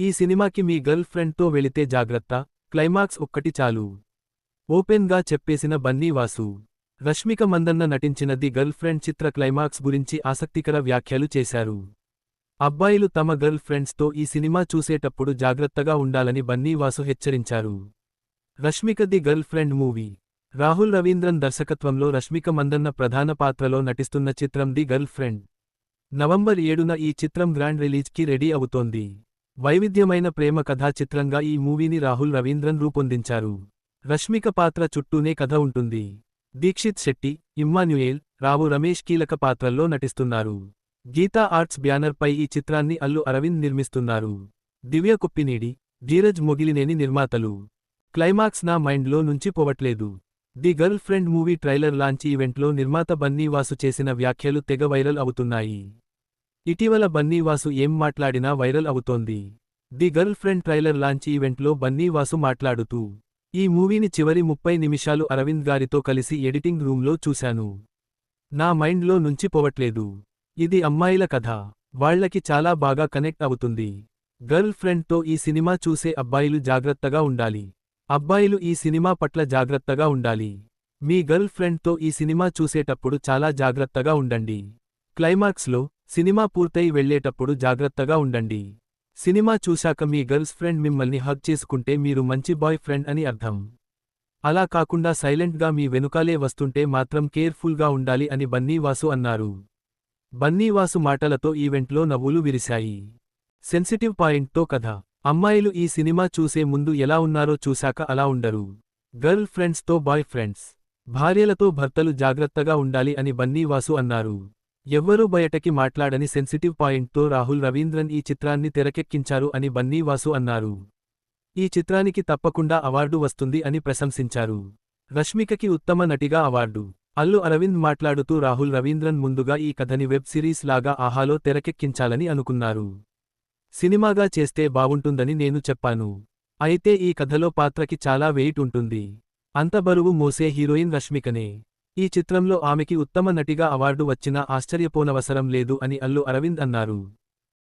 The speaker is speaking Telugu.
ఈ సినిమాకి మీ గర్ల్ ఫ్రెండ్తో వెళితే జాగ్రత్త. క్లైమాక్స్ ఒక్కటి చాలు. ఓపెన్గా చెప్పేసిన బన్నీ వాసు. రష్మిక మందన్న నటించిన ది గర్ల్ ఫ్రెండ్ చిత్ర క్లైమాక్స్ గురించి ఆసక్తికర వ్యాఖ్యలు చేశారు. అబ్బాయిలు తమ గర్ల్ ఫ్రెండ్స్తో ఈ సినిమా చూసేటప్పుడు జాగ్రత్తగా ఉండాలని బన్నీ వాసు హెచ్చరించారు. Rashmika The Girlfriend movie. Rahul Ravindran దర్శకత్వంలో రష్మిక మందన్న ప్రధాన పాత్రలో నటిస్తున్న చిత్రం ది గర్ల్ ఫ్రెండ్. నవంబర్ ఏడున ఈ చిత్రం గ్రాండ్ రిలీజ్కి రెడీ అవుతోంది. వైవిధ్యమైన ప్రేమ కథా చిత్రంగా ఈ మూవీని రాహుల్ రవీంద్రన్ రూపొందించారు. రష్మిక పాత్ర చుట్టూనే కథ ఉంటుంది. దీక్షిత్ శెట్టి ఇమ్మాన్యుయేల్ రావు రమేష్ కీలక పాత్రల్లో నటిస్తున్నారు. గీతా ఆర్ట్స్ బ్యానర్పై ఈ చిత్రాన్ని అల్లు అరవింద్ నిర్మిస్తున్నారు. దివ్య కుప్పినీడి ధీరజ్ మొగిలినేని నిర్మాతలు. క్లైమాక్స్ నా మైండ్లో నుంచి పోవట్లేదు. The Girlfriend movie trailer launch ఈవెంట్లో నిర్మాత బన్నీవాసు చేసిన వ్యాఖ్యలు తెగ వైరల్ అవుతున్నాయి. ఇటీవల బన్నీవాసు ఏం మాట్లాడినా వైరల్ అవుతోంది. The girl friend trailer launch ఈవెంట్లో బన్నీవాసు మాట్లాడుతూ ఈ మూవీని చివరి ముప్పై నిమిషాలు అరవింద్ గారితో కలిసి ఎడిటింగ్ రూంలో చూశాను. నా మైండ్లో నుంచి పోవట్లేదు. ఇది అమ్మాయిల కథ. వాళ్ళకి చాలా బాగా కనెక్ట్ అవుతుంది. గర్ల్ ఫ్రెండ్తో ఈ సినిమా చూసే అబ్బాయిలు జాగ్రత్తగా ఉండాలి. అబ్బాయిలు ఈ సినిమా పట్ల జాగ్రత్తగా ఉండాలి. మీ గర్ల్ ఫ్రెండ్తో ఈ సినిమా చూసేటప్పుడు చాలా జాగ్రత్తగా ఉండండి. క్లైమాక్స్లో సినిమా పూర్తయి వెళ్ళేటప్పుడు జాగ్రత్తగా ఉండండి. సినిమా చూశాక మీ గర్ల్స్ ఫ్రెండ్ మిమ్మల్ని హగ్ చేసుకుంటే మీరు మంచి బాయ్ ఫ్రెండ్ అని అర్థం. అలా కాకుండా సైలెంట్గా మీ వెనుకాలే వస్తుంటే మాత్రం కేర్ఫుల్గా ఉండాలి అని బన్నీవాసు అన్నారు. బన్నీవాసు మాటలతో ఈవెంట్లో నవ్వులు విరిశాయి. సెన్సిటివ్ పాయింట్తో కథ. అమ్మాయిలు ఈ సినిమా చూసే ముందు ఎలా ఉన్నారో చూశాక అలా ఉండరు. గర్ల్ ఫ్రెండ్స్తో బాయ్ ఫ్రెండ్స్. భార్యలతో భర్తలు జాగ్రత్తగా ఉండాలి అని బన్నీవాసు అన్నారు. ఎవ్వరూ బయటకి మాట్లాడని సెన్సిటివ్ పాయింట్తో రాహుల్ రవీంద్రన్ ఈ చిత్రాన్ని తెరకెక్కించారు అని బన్నీవాసు అన్నారు. ఈ చిత్రానికి తప్పకుండా అవార్డు వస్తుంది అని ప్రశంసించారు. రష్మికకి ఉత్తమ నటిగా అవార్డు. అల్లు అరవింద్ మాట్లాడుతూ రాహుల్ రవీంద్రన్ ముందుగా ఈ కథని వెబ్ సిరీస్ లాగా ఆహాలో తెరకెక్కించాలని అనుకున్నారు. సినిమాగా చేస్తే బావుంటుందని నేను చెప్పాను. అయితే ఈ కథలో పాత్రకి చాలా వెయిట్ ఉంటుంది. అంత బరువు మోసే హీరోయిన్ రష్మికనే. ఈ చిత్రంలో ఆమెకి ఉత్తమ నటిగా అవార్డు వచ్చినా ఆశ్చర్యపోనవసరం లేదు అని అల్లు అరవింద్ అన్నారు.